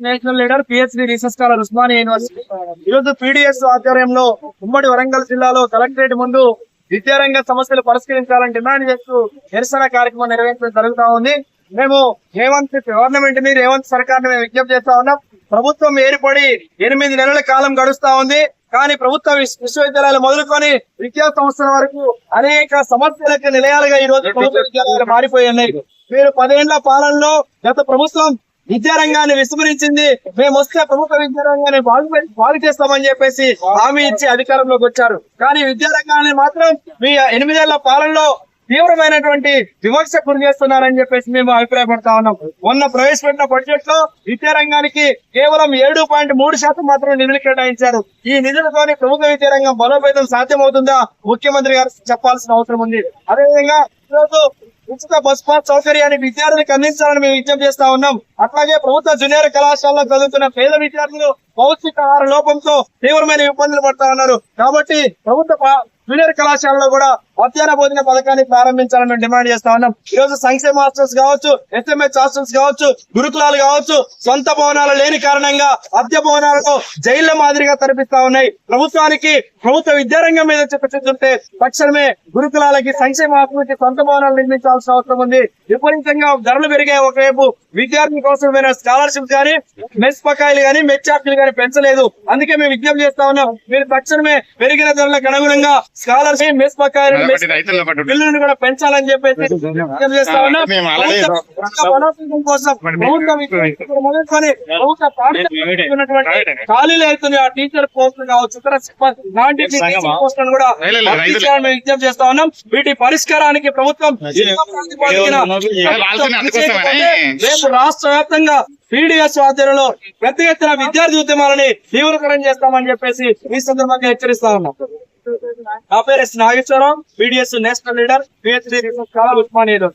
National leader PhD research scholar Osmania university. ఈరోజు PDS ఆధ్వర్యంలో ఉమ్మడి వరంగల్ జిల్లాలో కలెక్టరేట్ ముందు విద్యారంగ సమస్యలు పరిష్కరించాలని డిమాండ్ చేస్తూ నిరసన కార్యక్రమం నిర్వహించడం జరుగుతా ఉంది. మేము రేవంత్ గవర్నమెంట్ని రేవంత్ సర్కార్ని మేము విజ్ఞప్తి చేస్తా ఉన్నాం. ప్రభుత్వం ఏర్పడి ఎనిమిది నెలల కాలం గడుస్తా ఉంది. కానీ ప్రభుత్వ విశ్వ- విశ్వవిద్యాలయాలు మొదలుకొని విద్యా సంస్థల వరకు అనేక సమస్యలకు నిలయాలుగా ఈ రోజు ప్రభుత్వ విద్యాలయాలు మారిపోయి ఉన్నాయి. మీరు పదేళ్ళ పాలనలో గత ప్రభుత్వం విద్యారంగాన్ని విస్మరించింది. మేము వస్తే ప్రముఖ విద్యారంగాన్ని బాగు బాగు చేస్తామని చెప్పేసి హామీ ఇచ్చి అధికారంలోకి వచ్చారు. కానీ విద్యారంగాన్ని మాత్రం మీ ఎనిమిదేళ్ళ పాలనలో తీవ్రమైనటువంటి వివక్ష గురి చేస్తున్నారని చెప్పేసి మేము అభిప్రాయపడతా ఉన్నాం. మొన్న ప్రవేశపెట్టిన బడ్జెట్లో విద్యారంగానికి కేవలం ఏడు పాయింట్ మూడు శాతం మాత్రమే నిధులు కేటాయించారు. ఈ నిధులతోని ప్రముఖ విద్యారంగం బలోపేతం సాధ్యమవుతుందా? ముఖ్యమంత్రి గారు చెప్పాల్సిన అవసరం ఉంది. అదేవిధంగా ఈరోజు ఉచిత బస్ పాస్ సౌకర్యాన్ని విద్యార్థులకు అందించాలని మేము విజ్ఞప్తి చేస్తా ఉన్నాం. అట్లాగే ప్రభుత్వ జూనియర్ కళాశాలలో చదువుతున్న పేద విద్యార్థులు పౌష్టికాహార లోపంతో తీవ్రమైన ఇబ్బందులు పడతా ఉన్నారు. కాబట్టి ప్రభుత్వ జూనియర్ కళాశాలలో కూడా మధ్యాహ్న భోజన పథకాన్ని ప్రారంభించాలని మేము డిమాండ్ చేస్తా ఉన్నాం. ఈ రోజు సంక్షేమ హాస్టల్స్ కావచ్చు ఎస్ఎంహెచ్ హాస్టల్స్ కావచ్చు గురుకులాలు కావచ్చు సొంత భవనాలు లేని కారణంగా అద్దె భవనాలను జైళ్ళ మాదిరిగా తరిపిస్తా ఉన్నాయి. ప్రభుత్వానికి ప్రభుత్వ విద్యారంగం మీద చెప్పచుంటే తక్షణమే గురుకులాలకి సంక్షేమ హాస్టల్కి సొంత భవనాలు నిర్మించాల్సిన అవసరం ఉంది. విపరీతంగా ధరలు పెరిగాయి ఒకవైపు విద్యార్థి కోసమైన స్కాలర్షిప్ కానీ మెస్ బకాయిలు కానీ ఛార్జీలు కానీ పెంచలేదు. అందుకే మేము విజ్ఞప్తి చేస్తా ఉన్నాం. మీరు తక్షణమే పెరిగిన ధరలకు అనుగుణంగా స్కాలర్షిప్ మెస్ పట్టు బిల్లును కూడా పెంచాలని చెప్పేసి విజ్ఞప్తి చేస్తా ఉన్నాం. కోసం విద్యార్థులు ఖాళీలు అవుతున్నాయి. ఆ టీచర్ పోస్టులు కావచ్చు ఇతర టీచర్ పోస్టులను కూడా విజ్ఞప్తి చేస్తా ఉన్నాం. వీటి పరిష్కారానికి ప్రభుత్వం యుద్ధ రాష్ట్ర వ్యాప్తంగా పీడిఎస్ ఆధ్వర్యంలో పెద్ద ఎత్తున విద్యార్థి ఉద్యమాలని తీవ్రకరం చేస్తామని చెప్పేసి ఈ సందర్భంగా హెచ్చరిస్తా ఉన్నాం. నా పేరు S Nageswara Rao PDS national leader PhD research scholar Osmania